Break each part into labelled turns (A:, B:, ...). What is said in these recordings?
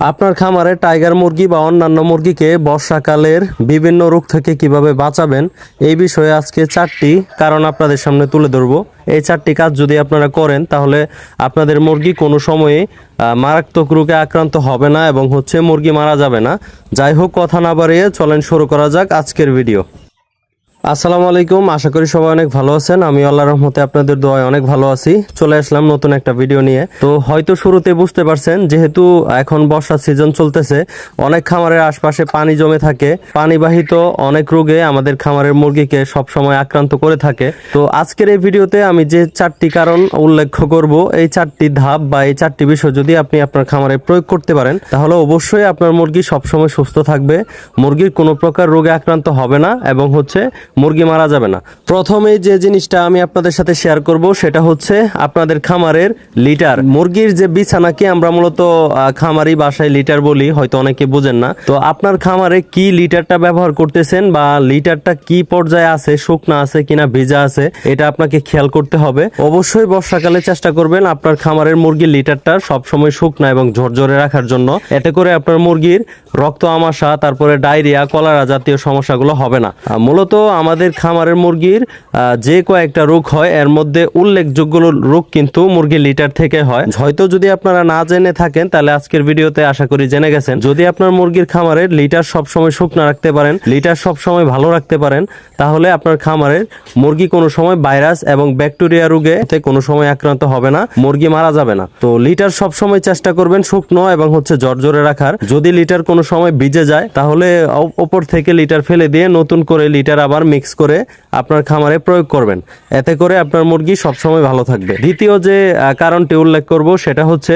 A: আপনার খামারে টাইগার মুরগি বা অন্যান্য মুরগিকে বর্ষাকালের বিভিন্ন রোগ থেকে কীভাবে বাঁচাবেন, এই বিষয়ে আজকে চারটি কারণ আপনাদের সামনে তুলে ধরবো। এই চারটি কাজ যদি আপনারা করেন, তাহলে আপনাদের মুরগি কোনো সময়ে মারাত্মক রোগে আক্রান্ত হবে না এবং হচ্ছে মুরগি মারা যাবে না। যাই হোক, কথা না বাড়িয়ে চলেন, শুরু করা যাক আজকের ভিডিও। আসসালামু আলাইকুম। আশা করি সবাই অনেক ভালো আছেন। আমি আল্লাহর রহমতে আপনাদের দোয়ায় অনেক ভালো আছি। চলে আসলাম নতুন একটা ভিডিও নিয়ে। তো হয়তো শুরুতে বুঝতে পারছেন, যেহেতু এখন বর্ষার সিজন চলতেছে, অনেক খামারের আশপাশে পানি জমে থাকে। পানিবাহিত অনেক রোগে আমাদের খামারের মুরগিকে সব সময় আক্রান্ত করে থাকে। তো আজকের এই ভিডিওতে আমি যে চারটি কারণ উল্লেখ করব, এই চারটি ধাপ বা এই চারটি বিষয় যদি আপনি আপনার খামারে প্রয়োগ করতে পারেন, তাহলে অবশ্যই আপনার মুরগি সবসময় সুস্থ থাকবে। মুরগির কোনো প্রকার রোগে আক্রান্ত হবে না এবং হচ্ছে মুরগি মারা যাবে না। প্রথমে যে জিনিসটা আমি আপনাদের সাথে শেয়ার করব, সেটা হচ্ছে আপনাদের খামারের লিটার। মুরগির যে বিছানাকে আমরা মূলত খামারি বাসায় লিটার বলি, হয়তো অনেকে বুঝেন না। তো আপনার খামারে কি লিটারটা ব্যবহার করতেছেন বা লিটারটা কি পর্যায়ে আছে, শুকনা আছে কিনা, ভিজা আছে, এটা আপনাকে খেয়াল করতে হবে। অবশ্যই বর্ষাকালে চেষ্টা করবেন আপনার খামারের মুরগির লিটারটা সবসময় শুকনা এবং ঝরঝরে রাখার জন্য। এতে করে আপনার মুরগির রক্ত আমাশা, তারপরে ডায়রিয়া, কলারা জাতীয় সমস্যাগুলো হবে না। মূলত আমাদের খামারের মুরগির যে কয়েকটা রোগ হয়, এর মধ্যে উল্লেখযোগ্য রোগ কিন্তু মুরগির লিটার থেকে হয়। হয়তো যদি আপনারা না জেনে থাকেন, তাহলে আজকের ভিডিওতে আশা করি জেনে গেছেন। যদি আপনার মুরগির খামারের লিটার সবসময় শুকনা রাখতে পারেন, লিটার সবসময় ভালো রাখতে পারেন, তাহলে আপনার খামারের মুরগি কোনো সময় ভাইরাস এবং ব্যাকটেরিয়া রোগে কোনো সময় আক্রান্ত হবে না, মুরগি মারা যাবে না। তো লিটার সবসময় চেষ্টা করবেন শুকনো এবং হচ্ছে জর্জরে রাখার। যদি লিটার কোনো সময় ভিজে যায়, তাহলে ওপর থেকে লিটার ফেলে দিয়ে নতুন করে লিটার আবার মিক্স করে আপনার খামারে প্রয়োগ করবেন। এতে করে আপনার মুরগি সবসময় ভালো থাকবে। দ্বিতীয় যে কারণটি উল্লেখ করব সেটা হচ্ছে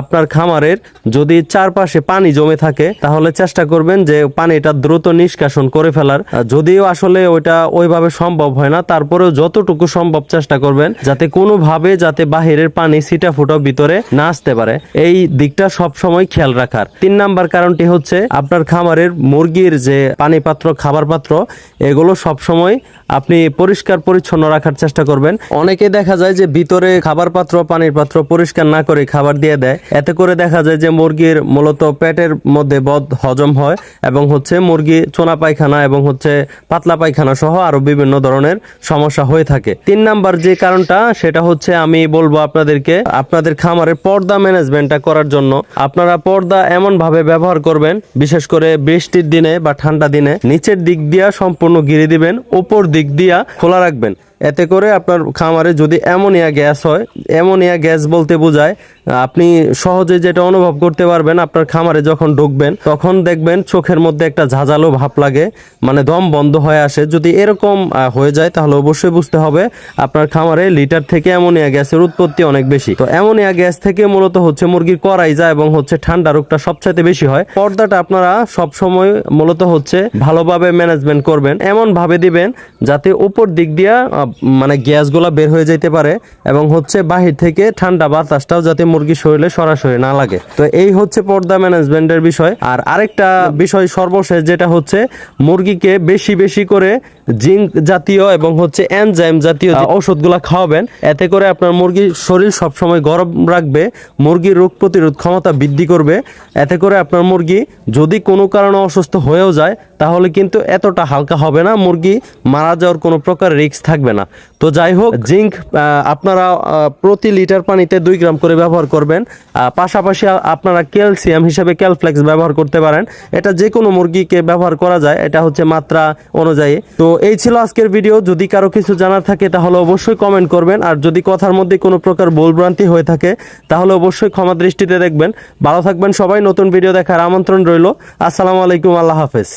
A: আপনার খামারের যদি চারপাশে পানি জমে থাকে, তাহলে চেষ্টা করবেন যে পানিটা দ্রুত নিষ্কাশন করে ফেলার। যদিও আসলে ওইটা ওইভাবে সম্ভব হয় না, তারপরেও যতটুকু সম্ভব চেষ্টা করবেন যাতে কোনোভাবে যাতে বাহিরের পানি সিটা ফুটো ভিতরে না আসতে পারে। এই দিকটা সব সময় খেয়াল রাখার। তিন নাম্বার কারণটি হচ্ছে আপনার খামারের মুরগির যে পানি পাত্র খাবার পাত্র এগুলো সব সময় আপনি পরিষ্কার পরিচ্ছন্ন রাখার চেষ্টা করবেন। অনেকে দেখা যায় যে ভিতরে খাবার পাত্র, পানির পাত্র পরিষ্কার না করে খাবার দিয়ে দেয়। এতে করে দেখা যায় যে মুরগির মূলত পেটের মধ্যে বদ হজম হয় এবং হচ্ছে মুরগি চোনা পায়খানা এবং হচ্ছে পাতলা পায়খানা সহ আরও বিভিন্ন ধরনের সমস্যা হয়ে থাকে। তিন নাম্বার যে কারণটা, সেটা হচ্ছে আমি বলব আপনাদেরকে, আপনাদের খামারের পর্দা ম্যানেজমেন্টটা করার জন্য। আপনারা পর্দা এমন ভাবে ব্যবহার করবেন, বিশেষ করে বৃষ্টির দিনে বা ঠান্ডা দিনে। নিচের দিক দিয়া সম্পূর্ণ ঘিরে দিবেন, উপর দিক দিয়া খোলা রাখবেন। এতে করে আপনার খামারে যদি অ্যামোনিয়া গ্যাস হয়, অ্যামোনিয়া গ্যাস বলতে বোঝায়, আপনি সহজে যেটা অনুভব করতে পারবেন, আপনার খামারে যখন ঢুকবেন, তখন দেখবেন চোখের মধ্যে একটা ঝাঁঝালো ভাব লাগে মানে দম বন্ধ হয়ে আসে। যদি এরকম হয়ে যায়, তাহলে অবশ্যই বুঝতে হবে আপনার খামারে লিটার থেকে অ্যামোনিয়া গ্যাসের উৎপত্তি অনেক বেশি। তো অ্যামোনিয়া গ্যাস থেকে মূলত হচ্ছে মুরগির করাই যায় এবং হচ্ছে ঠান্ডা রোগটা সবচাইতে বেশি হয়। পর্দাটা আপনারা সব সময় মূলত হচ্ছে ভালোভাবে ম্যানেজমেন্ট করবেন এমন ভাবে দিবেন যাতে উপর দিক দিয়া মানে গ্যাসগুলো বের হয়ে যেতে পারে এবং হচ্ছে বাহির থেকে ঠান্ডা বাতাসটাও যাতে মুরগির শরীরে সরাসরি না লাগে। তো এই হচ্ছে পর্দা ম্যানেজমেন্টের বিষয়। আর আরেকটা বিষয় সর্বশেষ যেটা হচ্ছে, মুরগিকে বেশি বেশি করে জিঙ্ক জাতীয় এবং হচ্ছে এনজাইম জাতীয় ঔষধগুলো খাওয়াবেন, এতে করে আপনার মুরগির শরীর সবসময় গরম রাখবে, মুরগির রোগ প্রতিরোধ ক্ষমতা বৃদ্ধি করবে, এতে করে আপনার মুরগি যদি কোনো কারণে অসুস্থ হয়েও যায়, তাহলে কিন্তু এতটা হালকা হবে না, মুরগি মারা যাওয়ার কোনো প্রকার রিস্ক থাকবে না। তো যাই হোক, জিঙ্ক আপনারা প্রতি লিটার পানিতে দুই গ্রাম করে ব্যবহার করবেন। পাশাপাশি আপনারা ক্যালসিয়াম হিসেবে ক্যালফ্লেক্স ব্যবহার করতে পারেন। এটা যে কোনো মুরগিকে ব্যবহার করা যায়, এটা হচ্ছে মাত্রা অনুযায়ী। তো এই ছিল আজকের ভিডিও। যদি কারও কিছু জানার থাকে, তাহলে অবশ্যই কমেন্ট করবেন। আর যদি কথার মধ্যে কোনো প্রকার ভুলভ্রান্তি হয়ে থাকে, তাহলে অবশ্যই ক্ষমা দৃষ্টিতে দেখবেন। ভালো থাকবেন সবাই। নতুন ভিডিও দেখার আমন্ত্রণ রইল। আসসালামু আলাইকুম। আল্লাহ হাফেজ।